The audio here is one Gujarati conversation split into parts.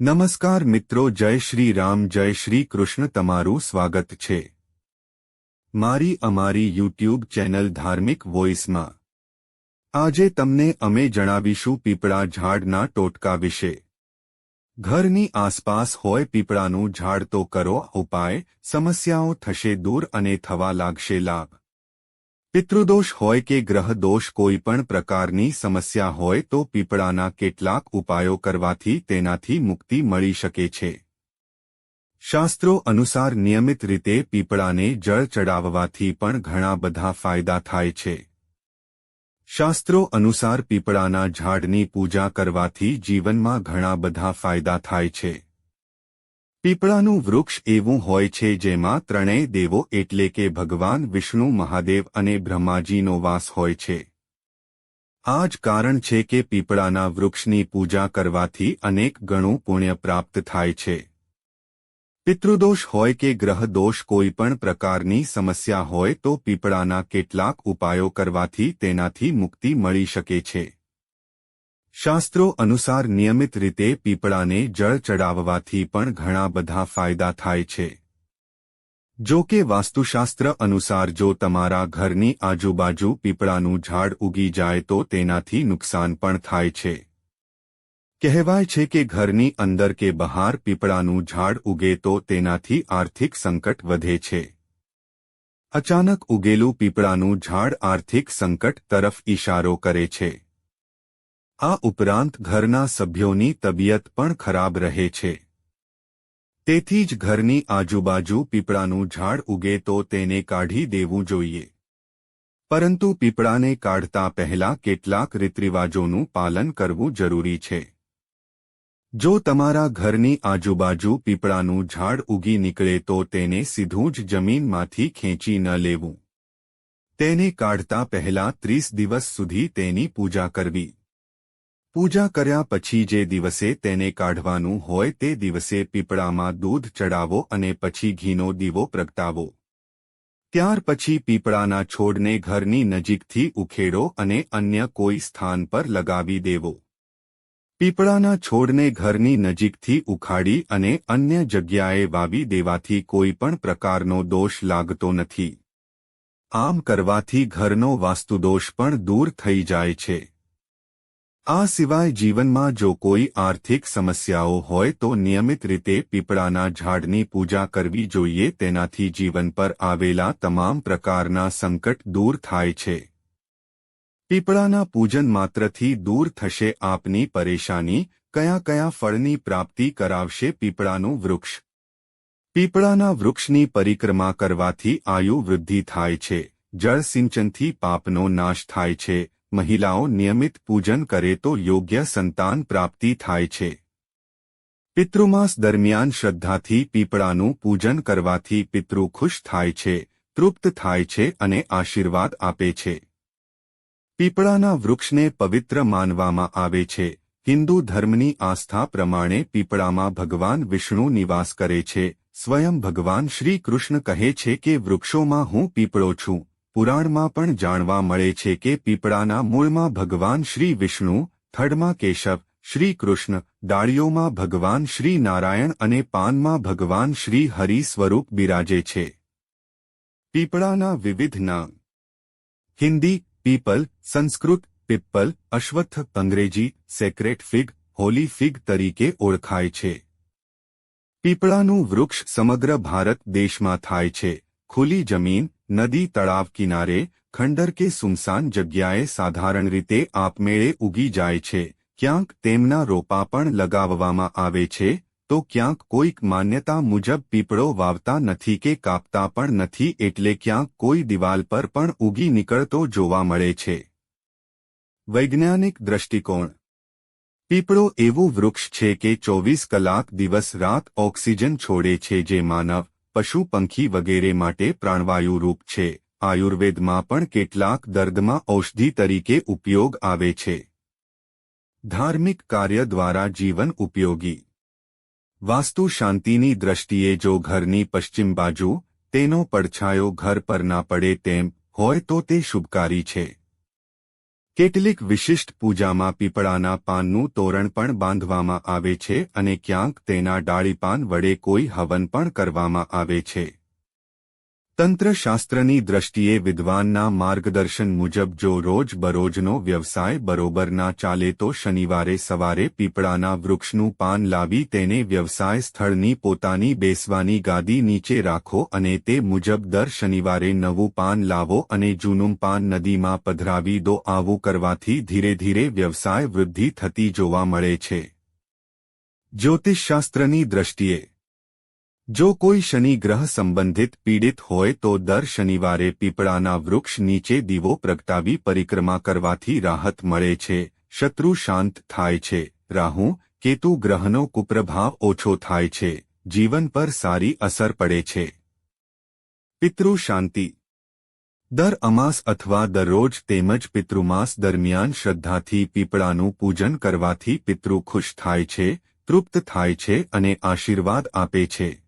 નમસ્કાર મિત્રો, જય શ્રી રામ, જય શ્રી કૃષ્ણ, તમારું સ્વાગત છે. મારી અમારી યુટ્યુબ ચેનલ ધાર્મિક વોઇસમાં. આજે તમને અમે જણાવીશું પીપળા ઝાડના ટોટકા વિશે. ઘરની આસપાસ હોય પીપળાનું ઝાડ તો કરો, ઉપાય, સમસ્યાઓ થશે દૂર અને થવા લાગશે લાભ. પિતૃદોષ હોય કે ગ્રહદોષ કોઈ પણ પ્રકારની સમસ્યા હોય તો પીપળાના કેટલાક ઉપાયો કરવાથી તેનાથી મુક્તિ મળી શકે છે. શાસ્ત્રો અનુસાર નિયમિત રીતે પીપળાને જળ ચડાવવાથી પણ ઘણા બધા ફાયદા થાય છે. શાસ્ત્રો અનુસાર પીપળાના ઝાડની પૂજા કરવાથી જીવનમાં ઘણા બધા ફાયદા થાય છે. પીપળાનું વૃક્ષ એવું હોય છે જેમાં ત્રણેય દેવો એટલે કે ભગવાન, વિષ્ણુ, મહાદેવ અને બ્રહ્માજીનો વાસ હોય છે. આ જ કારણ છે કે પીપળાના વૃક્ષની પૂજા કરવાથી અનેક ગણું પુણ્ય પ્રાપ્ત થાય છે. પિતૃદોષ હોય કે ગ્રહદોષ કોઈપણ કોઈ પણ પ્રકારની સમસ્યા હોય તો પીપળાના કેટલાક ઉપાયો કરવાથી તેનાથી મુક્તિ મળી શકે છે. શાસ્ત્રો અનુસાર નિયમિત રીતે પીપળાને જળ ચડાવવાથી પણ ઘણા બધા ફાયદા થાય છે. જો કે વાસ્તુશાસ્ત્ર અનુસાર જો તમારા ઘરની આજુબાજુ પીપળાનું ઝાડ ઉગી જાય તો તેનાથી નુકસાન પણ થાય છે. કહેવાય છે કે ઘરની અંદર કે બહાર પીપળાનું ઝાડ ઉગે તો તેનાથી આર્થિક સંકટ વધે છે. અચાનક ઉગેલું પીપળાનું ઝાડ આર્થિક સંકટ તરફ ઇશારો કરે છે. આ ઉપરાંત ઘરના સભ્યોની તબિયત પણ ખરાબ રહે છે. તેથી જ ઘરની આજુબાજુ પીપળાનું ઝાડ ઉગે તો તેને કાઢી દેવું જોઈએ. પરંતુ પીપળાને કાઢતા પહેલા કેટલાક રીતરિવાજોનું પાલન કરવું જરૂરી છે. જો તમારા ઘરની આજુબાજુ પીપળાનું ઝાડ ઉગી નીકળે તો તેને સીધું જ જમીનમાંથી ખેંચી ન લેવું. તેને કાઢતા પહેલા ત્રીસ દિવસ સુધી તેની પૂજા કરવી. પૂજા કર્યા પછી જે દિવસે તેને કાઢવાનું હોય તે દિવસે પીપળામાં દૂધ ચડાવો અને પછી ઘીનો દીવો પ્રગટાવો. ત્યાર પછી પીપળાના છોડને ઘરની નજીકથી ઉખેડો અને અન્ય કોઈ સ્થાન પર લગાવી દેવો. પીપળાના છોડને ઘરની નજીકથી ઉખાડી અને અન્ય જગ્યાએ વાવી દેવાથી કોઈ પણ પ્રકારનો દોષ લાગતો નથી. આમ કરવાથી ઘરનો વાસ્તુદોષ પણ દૂર થઈ જાય છે. આ સિવાય જીવનમાં જો કોઈ આર્થિક સમસ્યાઓ હોય તો નિયમિત રીતે પીપળાના ઝાડની પૂજા કરવી જોઈએ. તેનાથી જીવન પર આવેલા તમામ પ્રકારના સંકટ દૂર થાય છે. પીપળાના પૂજન માત્રથી દૂર થશે આપની પરેશાની. કયા કયા ફળની પ્રાપ્તિ કરાવશે પીપળાનું વૃક્ષ? પીપળાના વૃક્ષની પરિક્રમા કરવાથી આયુ વૃદ્ધિ થાય છે. જળસિંચનથી પાપનો નાશ થાય છે. મહિલાઓ નિયમિત પૂજન કરે તો યોગ્ય સંતાન પ્રાપ્તિ થાય છે. પિતૃમાસ દરમિયાન શ્રદ્ધાથી પીપળાનું પૂજન કરવાથી પિતૃ ખુશ થાય છે, તૃપ્ત થાય છે અને આશીર્વાદ આપે છે. પીપળાના વૃક્ષને પવિત્ર માનવામાં આવે છે. હિન્દુ ધર્મની આસ્થા પ્રમાણે પીપળામાં ભગવાન વિષ્ણુ નિવાસ કરે છે. સ્વયં ભગવાન શ્રી કૃષ્ણ કહે છે કે વૃક્ષોમાં હું પીપળો છું. પુરાણમાં પણ જાણવા મળે છે કે પીપળાના મૂળમાં ભગવાન શ્રી વિષ્ણુ, થડમાં કેશવ, શ્રી કૃષ્ણ, ડાળીઓમાં ભગવાન શ્રી નારાયણ અને પાનમાં ભગવાન શ્રી હરિ સ્વરૂપ બિરાજે છે. પીપળાના વિવિધ નામ. હિન્દી, પીપલ, સંસ્કૃત, પિપ્પલ, અશ્વત્થ, Angrezi, sacred fig, Holi fig તરીકે ઓળખાય છે. પીપળાનું વૃક્ષ સમગ્ર ભારત દેશમાં થાય છે. ખુલ્લી જમીન નદી તળાવ કિનારે ખંડર કે સુમસાન જગ્યાએ સાધારણ રીતે આપમેળે ઉગી જાય છે ક્યાંક તેમના રોપા પણ લગાવવામાં આવે છે તો ક્યાંક કોઈક માન્યતા મુજબ પીપળો વાવતા નથી કે કાપતા પણ નથી એટલે ક્યાંક કોઈ દિવાલ પર પણ ઉગી નીકળતો જોવા મળે છે વૈજ્ઞાનિક દ્રષ્ટિકોણ પીપળો એવું વૃક્ષ છે કે ચોવીસ કલાક દિવસ રાત ઓક્સિજન છોડે છે જે માનવ પશુ પંખી વગેરે માટે પ્રાણવાયુ રૂપ છે. આયુર્વેદમાં પણ કેટલાક દર્દમાં ઔષધિ તરીકે ઉપયોગ આવે છે. ધાર્મિક કાર્ય દ્વારા જીવન ઉપયોગી. વાસ્તુ શાંતિની દ્રષ્ટિએ જો ઘરની પશ્ચિમ બાજુ તેનો પડછાયો ઘર પર ના પડે તેમ હોય તો તે શુભકારી છે. કેટલીક વિશિષ્ટ પૂજામાં પીપળાના પાનનું તોરણ પણ બાંધવામાં આવે છે અને ક્યાંક તેના ડાળીપાન વડે કોઈ હવન પણ કરવામાં આવે છે. તંત્રશાસ્ત્રની દ્રષ્ટિએ વિદ્વાનના માર્ગદર્શન મુજબ જો રોજ બરોજનો વ્યવસાય બરોબર ના ચાલે તો શનિવારે સવારે પીપળાના વૃક્ષનું પાન લાવી તેને વ્યવસાય સ્થળની પોતાની બેસવાની ગાદી નીચે રાખો અને તે મુજબ દર શનિવારે નવું પાન લાવો અને જૂનું પાન નદીમાં પધરાવી દો. આવું કરવાથી ધીરે ધીરે વ્યવસાય વૃદ્ધિ થતી જોવા મળે છે. જ્યોતિષશાસ્ત્રની દ્રષ્ટિએ જો કોઈ શનિ ગ્રહ સંબંધિત પીડિત હોય તો દર શનિવારે પીપળાના વૃક્ષ નીચે દીવો પ્રગટાવી પરિક્રમા કરવાથી રાહત મળે છે. શત્રુ શાંત થાય છે. રાહુ, કેતુ ગ્રહનો કુપ્રભાવ ઓછો થાય છે. જીવન પર સારી અસર પડે છે. પિતૃ શાંતિ. દર અમાસ અથવા દરરોજ તેમજ પિતૃમાસ દરમિયાન શ્રદ્ધાથી પીપળાનું પૂજન કરવાથી પિતૃ ખુશ થાય છે, તૃપ્ત થાય છે અને આશીર્વાદ આપે છે.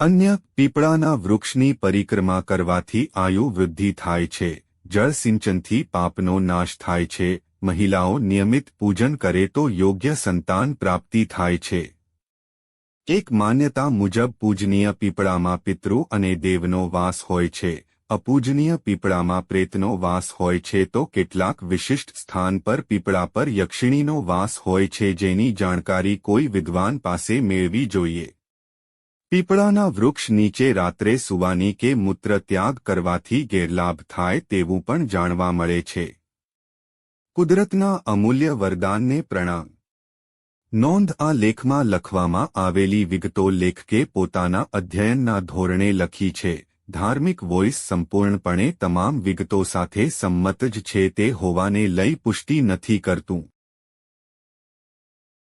અન્ય પીપળાના વૃક્ષની પરિક્રમા કરવાથી આયુ વૃદ્ધિ થાય છે. જળ સિંચનથી પાપનો નાશ થાય છે. મહિલાઓ નિયમિત પૂજન કરે તો યોગ્ય સંતાન પ્રાપ્તિ થાય છે. એક માન્યતા મુજબ પૂજનીય પીપળામાં પિતૃ અને દેવનો વાસ હોય છે. અપૂજનીય પીપળામાં પ્રેતનો વાસ હોય છે તો કેટલાક વિશિષ્ટ સ્થાન પર પીપળા પર યક્ષિણીનો વાસ હોય છે જેની જાણકારી કોઈ વિદ્વાન પાસે મેળવી જોઈએ. પીપળાના વૃક્ષ નીચે રાત્રે સુવાની કે મૂત્ર ત્યાગ કરવાથી ગેરલાભ થાય તેવું પણ જાણવા મળે છે. કુદરતના અમૂલ્ય વરદાનને પ્રણામ. નોંધ આ લેખમાં લખવામાં આવેલી વિગતો લેખકે પોતાના અધ્યયનના ધોરણે લખી છે. ધાર્મિક વોઇસ સંપૂર્ણપણે તમામ વિગતો સાથે સંમત જ છે તે હોવાને લઈ પુષ્ટિ નથી કરતું.